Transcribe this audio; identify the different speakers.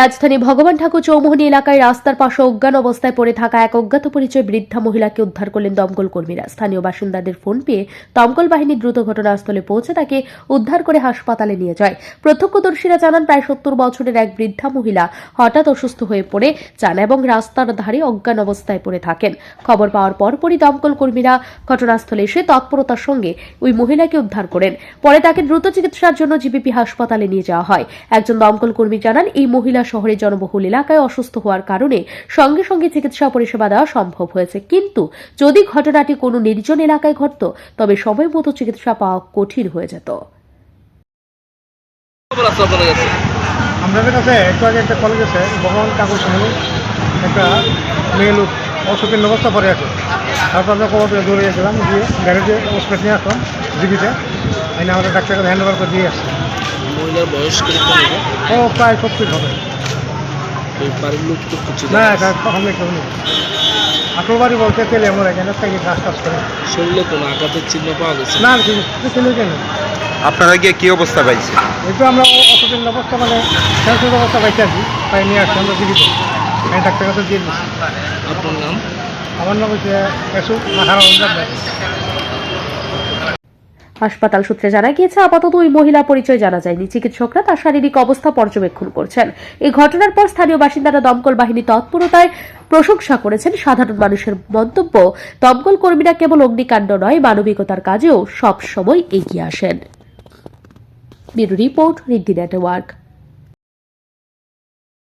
Speaker 1: রাজধানী ভগবান ঠাকুর চৌমোহনী এলাকায় রাস্তার পাশে অজ্ঞান অবস্থায় পড়ে থাকা এক অজ্ঞাত পরিচয় বৃদ্ধা মহিলাকে উদ্ধার করলেন দমকল কর্মীরা। স্থানীয় বাসিন্দাদের ফোন পেয়ে দমকল বাহিনী দ্রুত ঘটনাস্থলে পৌঁছে তাকে উদ্ধার করে হাসপাতালে নিয়ে যায়। প্রত্যক্ষদর্শীরা জানান, প্রায় সত্তর বছরের এক বৃদ্ধা মহিলা হঠাৎ অসুস্থ হয়ে পড়ে যান এবং রাস্তার ধারে অজ্ঞান অবস্থায় পড়ে থাকেন। খবর পাওয়ার পরপরই দমকল কর্মীরা ঘটনাস্থলে এসে তৎপরতার সঙ্গে ওই মহিলাকে উদ্ধার করেন। পরে তাকে দ্রুত চিকিৎসার জন্য জিবিপি হাসপাতালে নিয়ে যাওয়া হয়। একজন দমকল কর্মী জানান, এই মহিলা শহরের জনবহুল এলাকায় অসুস্থ হওয়ার কারণে সঙ্গে সঙ্গে চিকিৎসা পরিষেবা দেওয়া সম্ভব হয়েছে। কিন্তু যদি ঘটনাটি কোনো নির্জন এলাকায় ঘটত তবে সময় মতো চিকিৎসা পাওয়া কঠিন হয়ে যেত।
Speaker 2: আছে কাছে?
Speaker 3: একটু আগে একটা কলেজ আছে ভগবান ঠাকুর সামনে একটা মেয়ে লোক অসুখের পরে আছে। তারপর আমরা খবর পেয়ে দৌড়ে গেছিলাম গিয়ে গ্যারেজে ওষুধ নিয়ে আসলাম জিবিতে এনে আমাদের ডাক্তারকে হ্যান্ড ওভার করে দিয়ে আসছে।
Speaker 2: মহিলার বয়স
Speaker 3: ও প্রায় সত্যি হবে।
Speaker 2: বাড়ির লোক তো কিছু
Speaker 3: না এটা কখন কেউ নেই। আঠেরো বাড়ি বলতে তেলে আমরা এখানে থেকে কাজ টাজ করে।
Speaker 2: শরীরে কোনো আঘাতের চিহ্ন পাওয়া গেছে?
Speaker 3: না ছেলে কেন?
Speaker 4: আপনারা গিয়ে কি অবস্থা পাইছে
Speaker 3: একটু আমরা অসুখের অবস্থা মানে ক্যান্সার অবস্থা পাইছি আর কি। তাই নিয়ে আসছি আমরা জিবিতে। আমি ডাক্তার কাছে দিয়ে দিচ্ছি।
Speaker 2: আপনার নাম?
Speaker 3: আমার নাম হচ্ছে এসু মাথার রঞ্জন
Speaker 1: হাসপাতাল সূত্রে জানা গিয়েছে, আপাতত ওই মহিলা পরিচয় জানা যায়নি। চিকিৎসকরা তার শারীরিক অবস্থা পর্যবেক্ষণ করছেন। এই ঘটনার পর স্থানীয় বাসিন্দারা দমকল বাহিনী তৎপরতায় প্রশংসা করেছেন। সাধারণ মানুষের মন্তব্য, দমকল কর্মীরা কেবল অগ্নিকাণ্ড নয়, মানবিকতার কাজেও সবসময় এগিয়ে আসেন। Report network.